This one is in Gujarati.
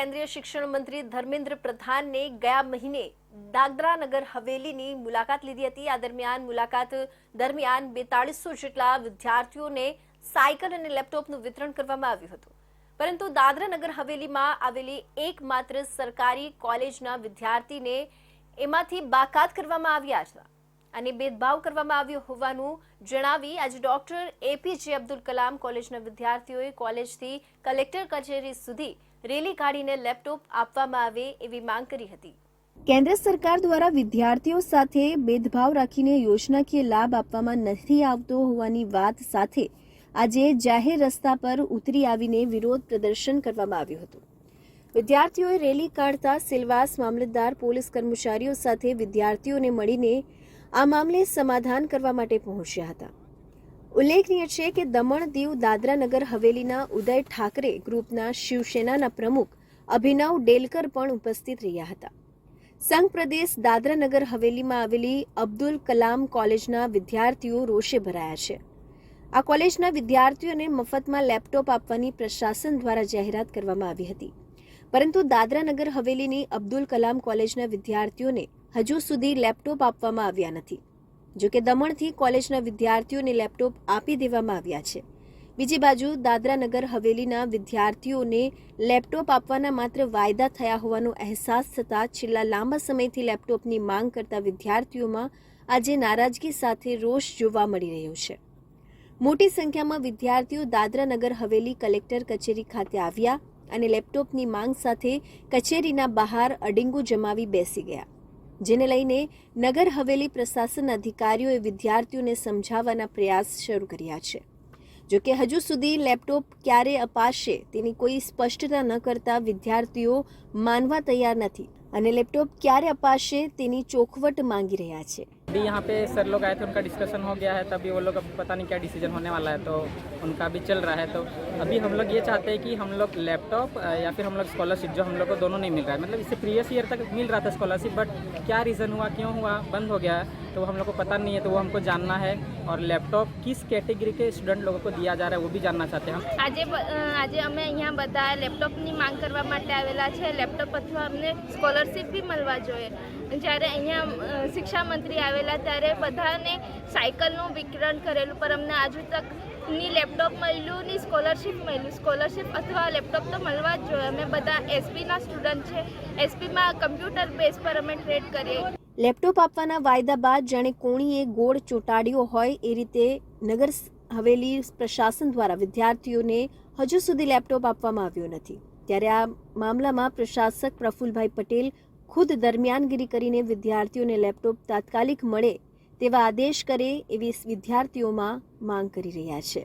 કેન્દ્રીય શિક્ષણ મંત્રી ધર્મેન્દ્ર પ્રધાનને ગયા મહિને દાદરા નગર હવેલીની મુલાકાત લીધી હતી. આ દરમિયાન મુલાકાત દરમિયાન બેતાળીસો જેટલા વિદ્યાર્થીઓને સાયકલ અને લેપટોપનું વિતરણ કરવામાં આવ્યું હતું. પરંતુ દાદરા નગર હવેલીમાં આવેલી એકમાત્ર સરકારી કોલેજના વિદ્યાર્થીને એમાંથી બાકાત કરવામાં આવ્યા હતા અને ભેદભાવ કરવામાં આવ્યો હોવાનું જણાવી આજે ડોક્ટર એપીજે અબ્દુલ કલામ કોલેજના વિદ્યાર્થીઓએ કોલેજથી કલેક્ટર કચેરી સુધી રેલી કાઢીને લેપટોપ આપવામાં આવે એવી માંગ કરી હતી. કેન્દ્ર સરકાર દ્વારા વિદ્યાર્થીઓ સાથે ભેદભાવ રાખીને યોજનાકીય લાભ આપવામાં નથી આવતો હોવાની વાત સાથે આજે જાહેર રસ્તા પર ઉતરી આવીને વિરોધ પ્રદર્શન કરવામાં આવ્યું હતું. વિદ્યાર્થીઓએ રેલી કાઢતા સિલવાસ મામલતદાર, પોલીસ કર્મચારીઓ સાથે વિદ્યાર્થીઓને મળીને આ મામલે સમાધાન કરવા માટે પહોંચ્યા હતા. ઉલ્લેખનીય છે કે દમણ દીવ દાદરા નગર હવેલીના ઉદય ઠાકરે ગ્રુપના શિવસેનાના પ્રમુખ અભિનવ ડેલકર પણ ઉપસ્થિત રહ્યા હતા. સંઘ પ્રદેશ દાદરા નગર હવેલીમાં આવેલી અબ્દુલ કલામ કોલેજના વિદ્યાર્થીઓ રોષે ભરાયા છે. આ કોલેજના વિદ્યાર્થીઓને મફતમાં લેપટોપ આપવાની પ્રશાસન દ્વારા જાહેરાત કરવામાં આવી હતી. પરંતુ દાદરા નગર હવેલીની અબ્દુલ કલામ કોલેજના વિદ્યાર્થીઓને હજુ સુધી લેપટોપ આપવામાં આવ્યા નથી. જો કે દમણથી કોલેજના વિદ્યાર્થીઓને લેપટોપ આપી દેવામાં આવ્યા છે. બીજી બાજુ દાદરા નગર હવેલીના વિદ્યાર્થીઓને લેપટોપ આપવાના માત્ર વાયદા થયા હોવાનો અહેસાસ થતાં છેલ્લા લાંબા સમયથી લેપટોપની માંગ કરતા વિદ્યાર્થીઓમાં આજે નારાજગી સાથે રોષ જોવા મળી રહ્યો છે. મોટી સંખ્યામાં વિદ્યાર્થીઓ દાદરા નગર હવેલી કલેક્ટર કચેરી ખાતે આવ્યા અને લેપટોપની માંગ સાથે કચેરીના બહાર અડિંગુ જમાવી બેસી ગયા. જેને લઈને નગર હવેલી પ્રશાસન અધિકારીઓએ વિદ્યાર્થીઓને સમજાવવાના પ્રયાસ શરૂ કર્યા છે. જો કે હજુ સુધી લેપટોપ ક્યારે અપાશે તેની કોઈ સ્પષ્ટતા ન કરતા વિદ્યાર્થીઓ માનવા તૈયાર નથી અને લેપટોપ ક્યારે અપાશે તેની ચોખવટ માંગી રહ્યા છે. अभी यहाँ पे सर लोग आए थे उनका डिस्कशन हो गया है तभी वो लोग अब पता नहीं क्या डिसीजन होने वाला है तो उनका अभी चल रहा है तो अभी हम लोग ये चाहते हैं कि हम लोग लैपटॉप अ, या फिर हम लोग स्कॉलरशिप जो हम लोग को दोनों नहीं मिल रहा है मतलब इससे प्रीवियस ईयर तक मिल रहा था स्कॉलरशिप बट क्या रीज़न हुआ क्यों हुआ बंद हो गया है तो वो हम लोग को पता नहीं है तो वो हमको जानना है और लैपटॉप किस कैटेगरी के स्टूडेंट लोगों को दिया जा रहा है वो भी जानना चाहते हैं हम આજે બ- અ, આજે અમે અહીંયા બધા લેપટોપની માંગ કરવા માટે આવેલા છે લેપટોપ અથવા અમને સ્કોલરશિપ બી મળવા જોઈએ જ્યારે અહીંયા અ, શિક્ષા મંત્રી આવેલા ત્યારે બધાને સાયકલનું વિતરણ કરેલું, પર અમને આજુ તકની લેપટોપ મળ્યું ની સ્કોલરશિપ મળ્યું. સ્કોલરશિપ અથવા લેપટોપ તો મળવા જ જોઈએ. અમે બધા એસપીના સ્ટુડન્ટ છે. એસપીમાં કમ્પ્યુટર બેઝ પર અમે ટ્રેડ કરીએ. લેપટોપ આપવાના વાયદા બાદ જાણે કોણીએ ગોળ ચોંટાડ્યો હોય એ રીતે નગર હવેલી પ્રશાસન દ્વારા વિદ્યાર્થીઓને હજુ સુધી લેપટોપ આપવામાં આવ્યો નથી. ત્યારે આ મામલામાં પ્રશાસક પ્રફુલભાઈ પટેલ ખુદ દરમિયાનગીરી કરીને વિદ્યાર્થીઓને લેપટોપ તાત્કાલિક મળે તેવા આદેશ કરે એવી વિદ્યાર્થીઓમાં માંગ કરી રહ્યા છે.